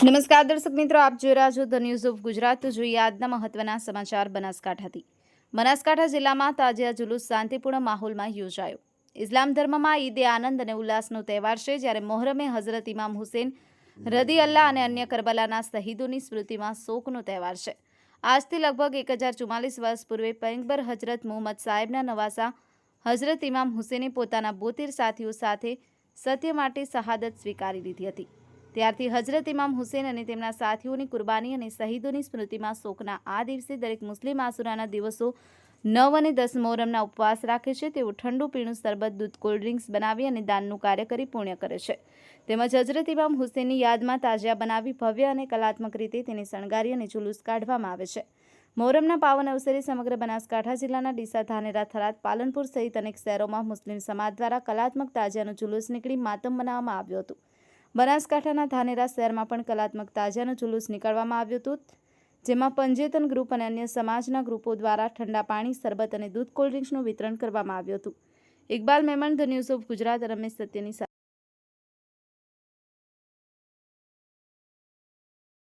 નમસ્કાર દર્શક મિત્રો, આપ જોઈ રહ્યા છો ધ ન્યૂઝ ઓફ ગુજરાત. તો જોઈએ આજના મહત્વના સમાચાર બનાસકાંઠાથી બનાસકાંઠા જિલ્લામાં તાજિયા જુલુસ શાંતિપૂર્ણ માહોલમાં યોજાયો. ઇસ્લામ ધર્મમાં ઈદે આનંદ અને ઉલ્લાસનો તહેવાર છે, જ્યારે મોહરમે હઝરત ઇમામ હુસેન, રદી અલ્લાહ અને અન્ય કરબલાના શહીદોની સ્મૃતિમાં શોકનો તહેવાર છે. આજથી લગભગ એક હજાર ચુમ્માલીસ વર્ષ પૂર્વે પૈંગબર હજરત મોહમ્મદ સાહેબના નવાસા, હઝરત ઇમામ હુસેને પોતાના બોતેર સાથીઓ સાથે સત્ય માટે શહાદત સ્વીકારી લીધી હતી. ત્યારથી હજરત ઇમામ હુસેન અને તેમના સાથીઓની કુરબાની અને શહીદોની સ્મૃતિમાં શોકના આ દિવસે દરેક મુસ્લિમ આસુરાના દિવસો નવ અને દસ મોહરમના ઉપવાસ રાખે છે. તેઓ ઠંડુ પીણું, શરબત, દૂધ કોલ્ડ ડ્રિંક્સ બનાવી અને દાનનું કાર્ય કરી પુણ્ય કરે છે. તેમજ હજરત ઇમામ હુસેનની યાદમાં તાજિયા બનાવી ભવ્ય અને કલાત્મક રીતે તેને શણગારી અને જુલુસ કાઢવામાં આવે છે. મોહરમના પાવન અવસરે સમગ્ર બનાસકાંઠા જિલ્લાના ડીસા, ધાનેરા, થરાદ, પાલનપુર સહિત અનેક શહેરોમાં મુસ્લિમ સમાજ દ્વારા કલાત્મક તાજિયાનું જુલુસ નીકળી માતમ બનાવવામાં આવ્યું હતું. બનાસકાંઠાના ધાનેરા શહેરમાં પણ કલાત્મક તાજાનું જુલુસ નીકળવામાં આવ્યું હતું. જેમાં પંજેતન ગ્રુપ અને અન્ય સમાજના ગ્રુપો દ્વારા ઠંડા પાણી, શરબત અને દૂધ કોલ્ડ ડ્રિંક્સનું વિતરણ કરવામાં આવ્યું હતું. Iqbal Memon, the news of Gujarat, Ramesh સત્યની